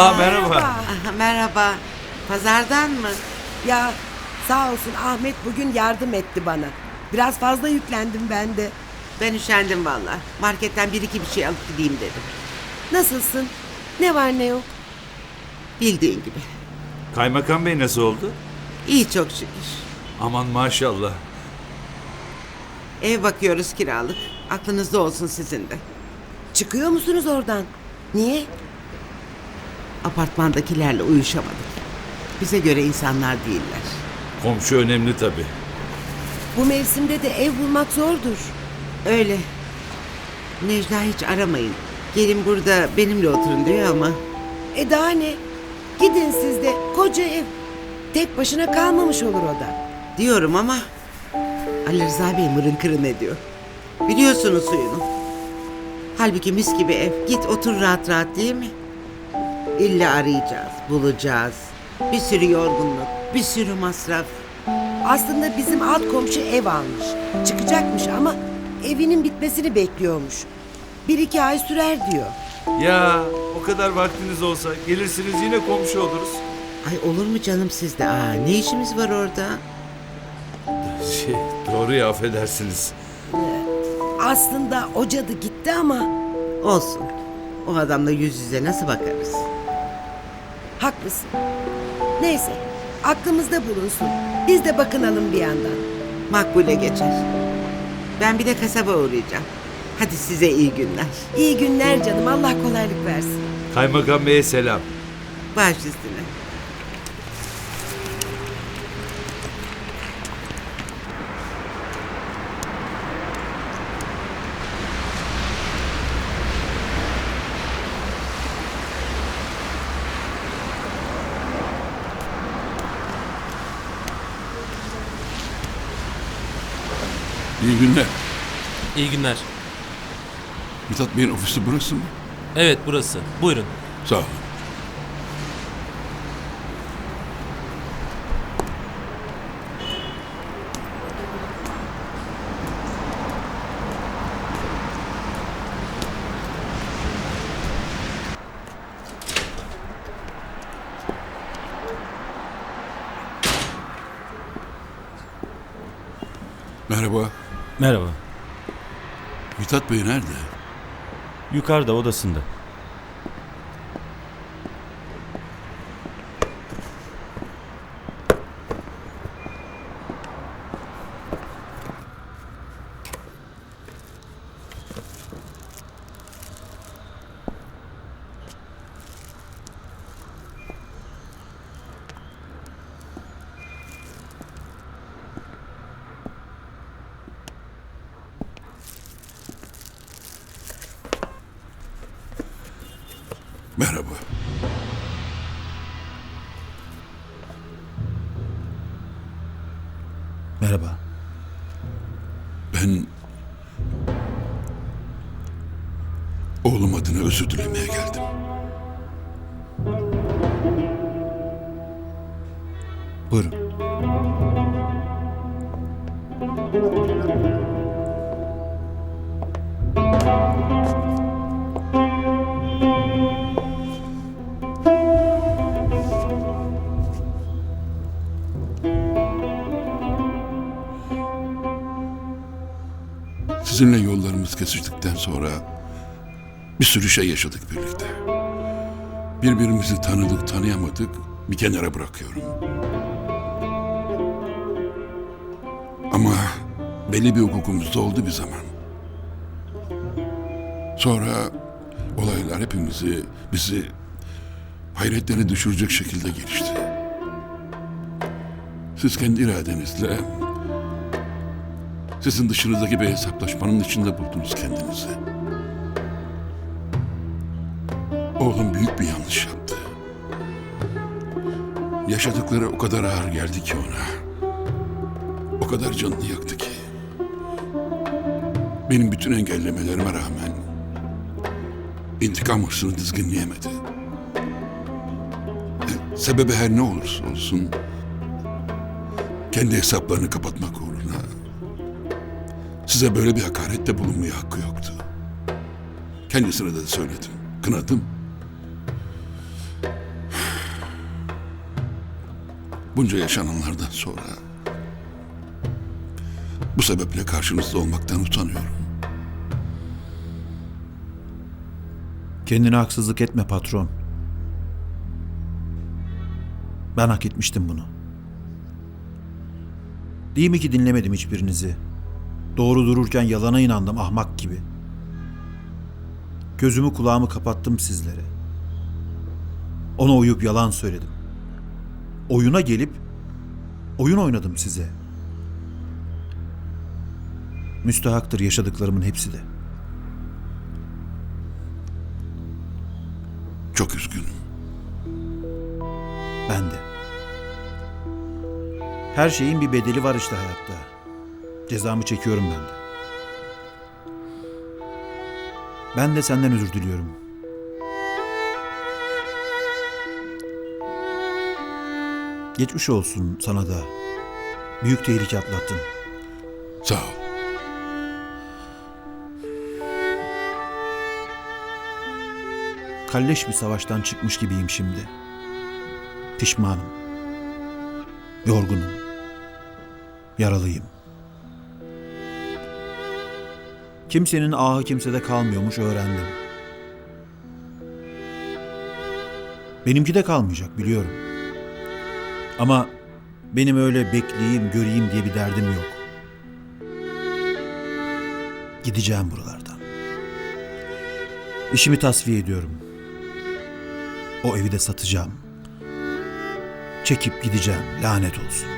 Aa merhaba. Aha, merhaba. Pazardan mı? Ya sağ olsun Ahmet bugün yardım etti bana. Biraz fazla yüklendim ben de. Ben üşendim valla. Marketten bir iki bir şey alıp gideyim dedim. Nasılsın? Ne var ne yok? Bildiğin gibi. Kaymakam Bey nasıl oldu? İyi çok şükür. Aman maşallah. Ev bakıyoruz kiralık. Aklınızda olsun sizin de. Çıkıyor musunuz oradan? Niye? Apartmandakilerle uyuşamadık. Bize göre insanlar değiller. Komşu önemli tabii. Bu mevsimde de ev bulmak zordur. Öyle. Necla hiç aramayın. Gelin burada benimle oturun diyor ama E daha ne? Gidin siz de koca ev. Tek başına kalmamış olur o da. diyorum ama Ali Rıza Bey mırın kırın ediyor. Biliyorsunuz suyunu. Halbuki mis gibi ev. Git otur rahat rahat değil mi? İlla arayacağız, bulacağız. Bir sürü yorgunluk, bir sürü masraf. Aslında bizim alt komşu ev almış. Çıkacakmış ama evinin bitmesini bekliyormuş. Bir iki ay sürer diyor. Ya o kadar vaktiniz olsa gelirsiniz yine komşu oluruz. Ay olur mu canım sizde? Aa, ne işimiz var orada? Şey, doğru ya affedersiniz. Aslında o cadı gitti ama Olsun. O adamla yüz yüze nasıl bakarız? Haklısın. Neyse aklımızda bulunsun. Biz de bakınalım bir yandan. Makbule geçer. Ben bir de kasaba uğrayacağım. Hadi size iyi günler. İyi günler canım Allah kolaylık versin. Kaymakam Bey'e selam. Baş üstüne. İyi günler. İyi günler. Mithat Bey'in ofisi burası mı? Evet burası. Buyurun. Sağ olun. Merhaba. Merhaba. Mithat Bey nerede? Yukarıda odasında. Merhaba. Merhaba. Ben... Oğlum adına özür dilemeye geldim. Buyurun. Sizinle yollarımız kesiştikten sonra bir sürü şey yaşadık birlikte. Birbirimizi tanıdık tanıyamadık bir kenara bırakıyorum. Ama belli bir hukukumuz da oldu bir zaman. Sonra olaylar hepimizi, bizi hayretlere düşürecek şekilde gelişti. Siz kendi iradenizle sizin dışınızdaki bir hesaplaşmanın içinde buldunuz kendinizi. Oğlum büyük bir yanlış yaptı. Yaşadıkları o kadar ağır geldi ki ona. O kadar canını yaktı ki. Benim bütün engellemelerime rağmen intikam hırsını dizginleyemedi. Sebebi her ne olursa olsun kendi hesaplarını kapatmak uğruna Size böyle bir hakarette bulunmaya hakkı yoktu. Kendisine de söyledim. Kınadım. Bunca yaşananlardan sonra bu sebeple karşınızda olmaktan utanıyorum. Kendine haksızlık etme patron. Ben hak etmiştim bunu. Değil mi ki dinlemedim hiçbirinizi? Doğru dururken yalana inandım ahmak gibi. Gözümü kulağımı kapattım sizlere. Ona uyup yalan söyledim. Oyuna gelip oyun oynadım size. Müstehaktır yaşadıklarımın hepsi de. Çok üzgünüm. Ben de. Her şeyin bir bedeli var işte hayatta. Cezamı çekiyorum ben de. Ben de senden özür diliyorum. Geçmiş olsun sana da. Büyük tehlike atlattın. Sağ ol. Kalleş bir savaştan çıkmış gibiyim şimdi. Pişmanım. Yorgunum. Yaralıyım. Kimsenin ahı kimsede kalmıyormuş öğrendim. Benimki de kalmayacak biliyorum. Ama benim öyle bekleyeyim, göreyim diye bir derdim yok. Gideceğim buralardan. İşimi tasfiye ediyorum. O evi de satacağım. Çekip gideceğim. Lanet olsun.